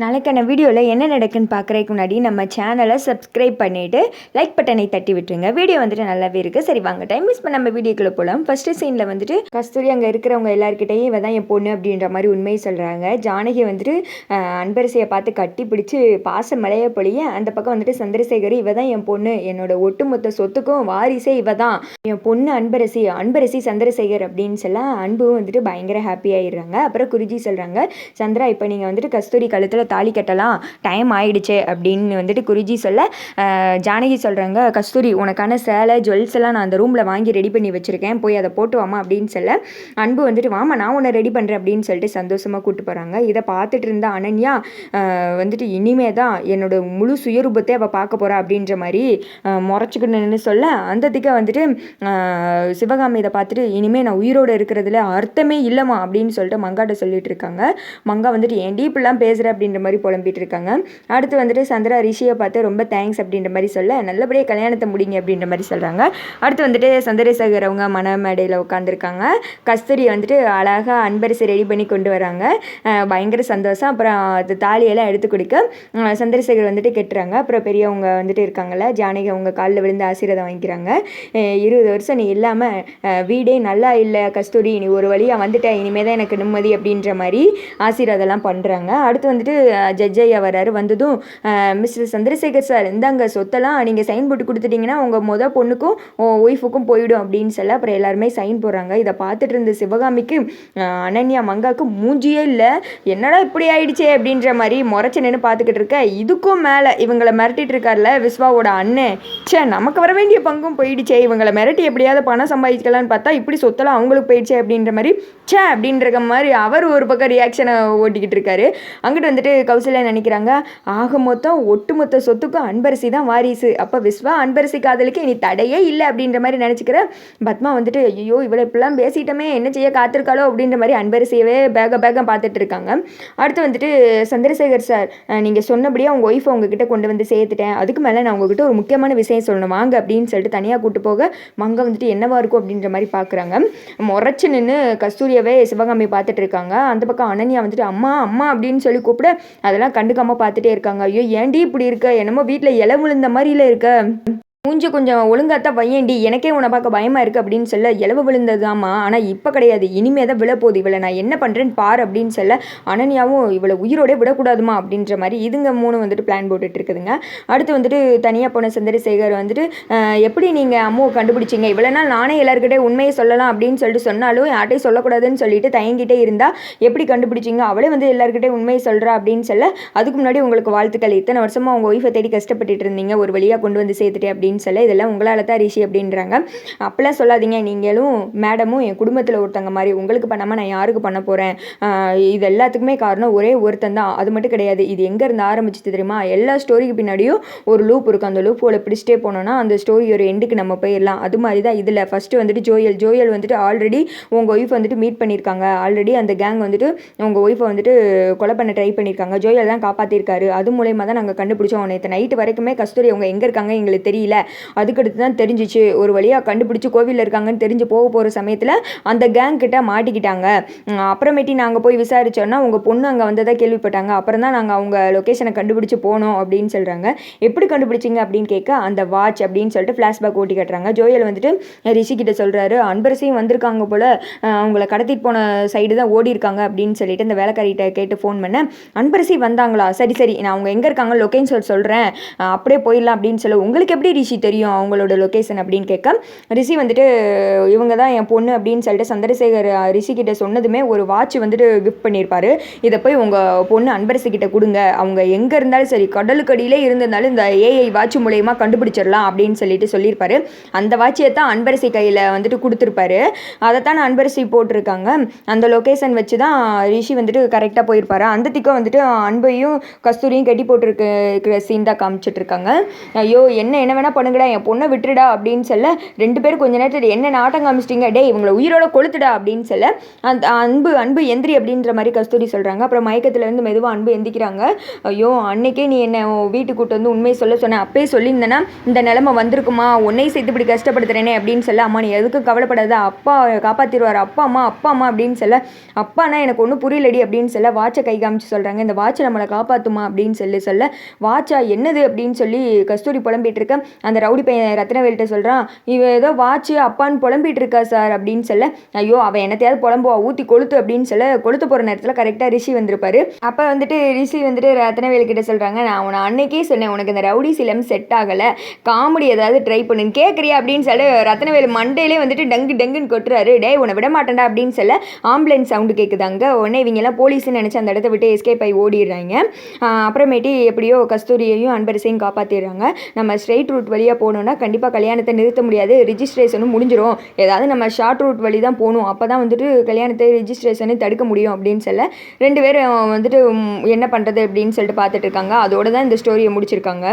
நாளைக்கான வீடியோவில் என்ன நடக்குன்னு பார்க்குறதுக்கு முன்னாடி நம்ம சேனலை சப்ஸ்கிரைப் பண்ணிவிட்டு லைக் பட்டனை தட்டி விட்டுருங்க. வீடியோ வந்துட்டு நல்லாவே இருக்குது சரி வாங்க டைம் மிஸ் பண்ண நம்ம வீடியோக்குள்ளே போகலாம் ஃபஸ்ட்டு சீனில் வந்துட்டு கஸ்தூரி அங்கே இருக்கிறவங்க எல்லாருக்கிட்டையும் இவ தான் என் பொண்ணு அப்படின்ற மாதிரி உண்மையை சொல்கிறாங்க ஜானகி வந்துட்டு அன்பரசியை பார்த்து கட்டி பிடிச்சி பாச மலைய பொழிய அந்த பக்கம் வந்துட்டு சந்திரசேகர் இவ தான் என் பொண்ணு. என்னோட ஒட்டுமொத்த சொத்துக்கும் வாரிசே இவ தான். என் பொண்ணு அன்பரசி அன்பரசி சந்திரசேகர் அப்படின்னு சொல்ல அன்பும் வந்துட்டு பயங்கர ஹாப்பி ஆயிடுறாங்க. அப்புறம் குருஜி சொல்கிறாங்க சந்திரா இப்போ நீங்கள் வந்துட்டு கஸ்தூரி கழுத்தில் தாலி கட்டலாம் டைம் ஆயிடுச்சு அப்படின்னு வந்துட்டு குருஜி சொல்ல ஜானகி சொல்கிறாங்க கஸ்தூரி உனக்கான சேலை ஜுவல்ஸ் எல்லாம் நான் அந்த ரூமில் வாங்கி ரெடி பண்ணி வச்சுருக்கேன் போய் அதை போட்டு வாமா அப்படின்னு சொல்ல அன்பு வந்துட்டு வாமா நான் உன்னை ரெடி பண்ணுறேன் அப்படின்னு சொல்லிட்டு சந்தோஷமாக கூப்பிட்டு போகிறாங்க இதை பார்த்துட்டு இருந்த அனன்யா வந்துட்டு இனிமே தான் என்னோட முழு சுயரூபத்தை அவள் பார்க்க போகிறா அப்படின்ற மாதிரி முறைச்சிக்கணும்னு சொல்ல அந்த வந்துட்டு சிவகாமி இதை பார்த்துட்டு இனிமேல் நான் உயிரோடு இருக்கிறதுல அர்த்தமே இல்லைம்மா அப்படின்னு சொல்லிட்டு மங்காட்ட சொல்லிட்டு இருக்காங்க. மங்கா வந்துட்டு ஏன்டி டீப்லாம் பேசுகிற அப்படின்ற மாதிரி புலம்பிட்டு இருக்காங்க அடுத்து வந்துட்டு சந்திரா ரிஷியை பார்த்து ரொம்ப தேங்க்ஸ் அப்படின்ற மாதிரி சொல்ல நல்லபடியாக கல்யாணத்தை முடிங்க அப்படின்ற மாதிரி சொல்கிறாங்க அடுத்து வந்துட்டு சந்திரசேகர் அவங்க மன மேடையில் உட்காந்துருக்காங்க கஸ்தூரி வந்துட்டு அழகாக அன்பரசை ரெடி பண்ணி கொண்டு வராங்க. பயங்கர சந்தோஷம். அப்புறம் அது தாலியெல்லாம் எடுத்து கொடுக்க சந்திரசேகர் வந்துட்டு கெட்டுறாங்க. அப்புறம் பெரியவங்க வந்துட்டு இருக்காங்கல்ல ஜானகி அவங்க காலில் விழுந்து ஆசீர்வாதம் வாங்கிக்கிறாங்க. இருபது வருஷம் நீ இல்லாமல் வீடே நல்லா இல்லை கஸ்தூரி. நீ ஒரு வழியாக வந்துட்டேன் இனிமேல் தான் எனக்கு நிம்மதி அப்படின்ற மாதிரி ஆசீர்வாதம்லாம் பண்ணுறாங்க அடுத்து வந்துட்டு ஜட்ஜ் ஐயா வராரு வந்ததும் மிஸ்டர் சந்திரசேகர் சார் இந்தாங்க சொத்தெல்லாம் நீங்கள் சைன் போட்டு கொடுத்துட்டீங்கன்னா உங்கள் முத பொண்ணுக்கும் ஒய்ஃபுக்கும் போயிடும் அப்படின்னு சொல்ல அப்புறம் எல்லாருமே சைன் போடுறாங்க. இதை பார்த்துட்டு இருந்த சிவகாமிக்கு அனன்யா மங்காவுக்கு மூஞ்சியே இல்லை. என்னடா இப்படி ஆயிடுச்சே அப்படின்ற மாதிரி முறைச்சு நின்று பார்த்துக்கிட்டு இருக்க. இதுக்கும் மேலே இவங்களை மிரட்டிட்டு இருக்கார்ல விஸ்வாவோட அண்ணன் ச்சே நமக்கு வர வேண்டிய பங்கும் போயிடுச்சே. இவங்களை மிரட்டி எப்படியாவது பணம் சம்பாதிக்கலாம்னு பார்த்தா இப்படி சொத்தெல்லாம் அவங்களுக்கு போயிடுச்சே அப்படின்ற மாதிரி ச்சே அப்படின்ற மாதிரி அவர் ஒரு பக்கம் ரியாக்ஷனை ஓட்டிக்கிட்டு இருக்காரு. அங்கிட்டு வந்துட்டு கௌசல்யா நினைக்கிறாங்க ஆக மொத்தம் ஒட்டுமொத்த சொத்துக்கும் அன்பரசி தான் வாரிசு. அப்போ விஸ்வா அன்பரசி காதலுக்கு இனி தடையே இல்லை அப்படின்ற மாதிரி நினச்சிக்கிற பத்மா வந்துட்டு ஐயோ இவளை இப்படிலாம் பேசிட்டோமே என்ன செய்ய காத்திருக்காளோ? அப்படின்ற மாதிரி அன்பரசியவே பேக பேகம் பார்த்துட்டு இருக்காங்க. அடுத்து வந்துட்டு சந்திரசேகர் சார் நீங்கள் சொன்னபடியே உங்கள் ஒய்ஃபை உங்ககிட்ட கொண்டு வந்து சேர்த்துட்டேன். அதுக்கு மேலே நான் உங்ககிட்ட ஒரு முக்கியமான விஷயம் சொல்லணும். வாங்க அப்படின்னு சொல்லிட்டு தனியாக கூட்டு போக மங்க வந்துட்டு என்னவா இருக்கும்? அப்படின்ற மாதிரி பார்க்குறாங்க. முறைச்சு நின்று கஸ்தூரியவே சிவகாமி பார்த்துட்டு இருக்காங்க. அந்த பக்கம் அனன்யா வந்துட்டு அம்மா அம்மா அப்படின்னு சொல்லி கூப்பிட அதெல்லாம் கண்டுக்காம பார்த்துட்டே இருக்காங்க. ஐயோ ஏன்டி இப்படி இருக்க? என்னமோ வீட்டில் இலை விழுந்த மாதிரில இருக்க. மூஞ்சி கொஞ்சம் ஒழுங்காத்தான் வையேண்டி எனக்கே உன பார்க்க பயமாக இருக்குது அப்படின்னு சொல்ல இலவு விழுந்ததாம்மா. ஆனால் இப்போ கிடையாது. இனிமே தான் விழப்போகுது இவளை. நான் என்ன பண்ணுறேன்னு பார் அப்படின்னு சொல்ல அனன்யாவும் இவளை உயிரோடே விடக்கூடாதுமா அப்படின்ற மாதிரி இதுங்க மூணு வந்துட்டு பிளான் போட்டுட்டு இருக்குதுங்க. அடுத்து வந்துட்டு தனியாக போன சந்திரசேகர் வந்துட்டு எப்படி நீங்கள் அம்மாவை கண்டுபிடிச்சிங்க? இவ்வளோ நாள் நானே எல்லாருக்கிட்டே உண்மையை சொல்லலாம் அப்படின்னு சொல்லிட்டு சொன்னாலும் யார்ட்டையும் சொல்லக்கூடாதுன்னு சொல்லிட்டு தயங்கிட்டே இருந்தா எப்படி கண்டுபிடிச்சிங்க? அவளே வந்து எல்லாருக்கிட்டே உண்மையை சொல்கிறா அப்படின்னு சொல்ல அதுக்கு முன்னாடி உங்களுக்கு வாழ்த்துக்கள். இத்தனை வருஷமாக உங்கள் ஒய்ஃபை தேடி கஷ்டப்பட்டுட்டு இருந்தீங்க. ஒரு வழியாக கொண்டு வந்து சேர்த்துட்டே அப்படின்னு சொல்ல இதெல்லாம் உங்களால் தான் ரிஷி அப்படின்றாங்க. அப்போல்லாம் சொல்லாதீங்க நீங்களும் மேடமும் என் குடும்பத்தில் ஒருத்தங்க மாதிரி உங்களுக்கு பண்ணாமல் நான் யாருக்கு பண்ண போகிறேன் இது எல்லாத்துக்குமே காரணம் ஒரே ஒருத்தன் தான். அது மட்டும் கிடையாது. இது எங்கேருந்து ஆரம்பிச்சது தெரியுமா? எல்லா ஸ்டோரிக்கு பின்னாடியும் ஒரு லூப் இருக்கும். அந்த லூப்போட பிடிச்சிட்டே போனோன்னா அந்த ஸ்டோரி ஒரு எண்டுக்கு நம்ம போயிடலாம். அது மாதிரி தான் இதில். ஃபஸ்ட்டு வந்துட்டு ஜோயல். ஜோயல் வந்துட்டு ஆல்ரெடி உங்கள் ஒய்ஃப் வந்துட்டு மீட் பண்ணியிருக்காங்க. ஆல்ரெடி அந்த கேங் வந்துட்டு உங்கள் ஒய்ஃபை வந்துட்டு கொலை பண்ண ட்ரை பண்ணியிருக்காங்க. ஜோயல் தான் காப்பாற்றிருக்காரு அது மூலயமா தான் நாங்கள் கண்டுபிடிச்சோம். நேற்று நைட்டு வரைக்குமே கஸ்தூரி அவங்க எங்கே இருக்காங்க எங்களுக்கு தெரியல. அதுக்கடுத்து தான் தெரிஞ்சிச்சு. ஒரு வழியாக கண்டுபிடிச்சி கோவிலில் இருக்காங்கன்னு தெரிஞ்சு போக போகிற சமயத்தில் அந்த கேங் கிட்ட மாட்டிக்கிட்டாங்க. அப்புறமேட்டி நாங்கள் போய் விசாரிச்சோன்னா உங்கள் பொண்ணு அங்கே வந்ததாக கேள்விப்பட்டாங்க. அப்புறம் தான் நாங்கள் அவங்க லொக்கேஷனை கண்டுபிடிச்சி போனோம் அப்படின்னு சொல்கிறாங்க எப்படி கண்டுபிடிச்சிங்க அப்படின்னு கேட்க அந்த வாட்ச் அப்படின்னு சொல்லிட்டு ஃப்ளாஷ்பேக் ஓட்டி கட்டுறாங்க. ஜோயல் வந்துட்டு ரிஷி கிட்ட சொல்கிறாரு அன்பரசையும் வந்திருக்காங்க போல் அவங்கள கடத்திட்டு போன சைடு தான் ஓடி இருக்காங்க அப்படின்னு சொல்லிட்டு இந்த வேலைக்காரிகிட்ட கேட்டு ஃபோன் பண்ணேன் அன்பரசி வந்தாங்களா? சரி சரி நான் அவங்க எங்கே இருக்காங்க லொக்கேஷன் சொல்கிறேன் அப்படியே போயிடலாம் அப்படின்னு சொல்ல. உங்களுக்கு எப்படி ரிஷி தெரியும் அவங்களோட லொக்கேஷன் அப்படின்னு கேட்க ரிஷி வந்துட்டு இவங்க தான் என் பொண்ணு அப்படின்னு சொல்லிட்டு சந்திரசேகர் ரிஷி கிட்ட சொன்னதுமே ஒரு வாட்ச் வந்துட்டு கிஃப்ட் பண்ணியிருப்பாரு. இதை போய் உங்கள் பொண்ணு அன்பரசு கிட்ட கொடுங்க. அவங்க எங்கே இருந்தாலும் சரி கடலுக்கடியிலே இருந்திருந்தாலும் இந்த ஏஐ வாட்ச் மூலயமா கண்டுபிடிச்சிடலாம் அப்படின்னு சொல்லிட்டு சொல்லியிருப்பாரு. அந்த வாட்சியை தான் அன்பரசி கையில் வந்துட்டு கொடுத்துருப்பாரு. அதைத்தான் அன்பரசி போட்டிருக்காங்க. அந்த லொக்கேஷன் வச்சு தான் ரிஷி வந்துட்டு கரெக்டாக போயிருப்பாரு. அந்த திக்கம் வந்துட்டு அன்பையும் கஸ்தூரியும் கட்டி போட்டிருக்க சீன் தான் காமிச்சிட்டு இருக்காங்க. ஐயோ என்ன என்ன வேணால் பண்ணுங்கடா என் பொண்ணை விட்டுடா அப்படின்னு சொல்ல ரெண்டு பேரும் கொஞ்ச நேரத்தில் என்ன நாட்டம் காமிச்சிட்டிங்க? டேய் இவங்களை உயிரோட கொளுத்துடா அப்படின்னு சொல்ல அந்த அன்பு அன்பு எந்திரி அப்படின்ற மாதிரி கஸ்தூரி சொல்கிறாங்க அப்புறம் மயக்கத்துலேருந்து மெதுவாக அன்பு எந்திக்கிறாங்க. ஐயோ அன்னைக்கே நீ என்னை வீட்டுக்கு கூட்டு வந்து உண்மையை சொல்ல சொன்னேன் அப்பயே சொல்லியிருந்தேன்னா இந்த நிலமை வந்திருக்குமா? உன்னையும் சேர்த்து இப்படி கஷ்டப்படுத்துறேனே அப்படின்னு சொல்ல அம்மா நீ எதுக்கும் கவலைப்படாத. அப்பா காப்பாற்றிடுவார் அப்பா அம்மா அப்பா அம்மா அப்படின்னு சொல்ல அப்பானா எனக்கு ஒன்றும் புரியலடி அப்படின்னு சொல்ல வாட்சை கை காமிச்சு சொல்கிறாங்க இந்த வாட்சை நம்மளை காப்பாற்றுமா அப்படின்னு சொல்லி சொல்ல வாட்சா என்னது அப்படின்னு சொல்லி கஸ்தூரி புலம்பிகிட்டு இருக்க அந்த ரவுடி பையன் ரத்னவேல்கிட்ட சொல்கிறான் இவ ஏதோ வாட்சு அப்பான்னு புலம்பிட்டு இருக்கா சார் அப்படின்னு சொல்ல ஐயோ அவன் என்னத்தையாவது புலம்புவா ஊற்றி கொளுத்து அப்படின்னு சொல்ல கொளுத்து போகிற நேரத்தில் கரெக்டாக ரிஷி வந்திருப்பாரு. அப்போ வந்துட்டு ரிஷி வந்துட்டு ரத்னவேல் கிட்ட சொல்கிறாங்க நான் உன அன்னைக்கே சொன்னேன் உனக்கு இந்த ரவுடி சிலம் செட் ஆகலை காமெடி ஏதாவது ட்ரை பண்ணுன்னு கேட்குறியா அப்படின்னு சொல்லி ரத்னவேல் மண்டையிலே வந்துட்டு டங்கு டங்குன்னு கொட்டுறாரு. டே உன்னை விட மாட்டேன்டா அப்படின்னு சொல்ல ஆம்புலன்ஸ் சவுண்டு கேட்குது அங்கே. உடனே இவங்கெல்லாம் போலீஸ்னு நினச்சி அந்த இடத்த விட்டு எஸ்கேப் ஆகி ஓடிடுறாங்க. அப்புறமேட்டு எப்படியோ கஸ்தூரியையும் அன்பரசையும் காப்பாற்றிடுறாங்க நம்ம ஸ்ட்ரெயிட் ரூட் வழியாக போகணுன்னா கண்டிப்பாக கல்யாணத்தை நிறுத்த முடியாது. ரிஜிஸ்ட்ரேஷனும் முடிஞ்சிடும் ஏதாவது நம்ம ஷார்ட் ரூட் வழி தான் போகணும். அப்போ தான் வந்துட்டு கல்யாணத்தை ரிஜிஸ்ட்ரேஷனை தடுக்க முடியும் அப்படின்னு சொல்ல ரெண்டு பேரும் வந்துட்டு என்ன பண்ணுறது அப்படின்னு சொல்லிட்டு பார்த்துட்டு இருக்காங்க. அதோட தான் இந்த ஸ்டோரியை முடிச்சிருக்காங்க.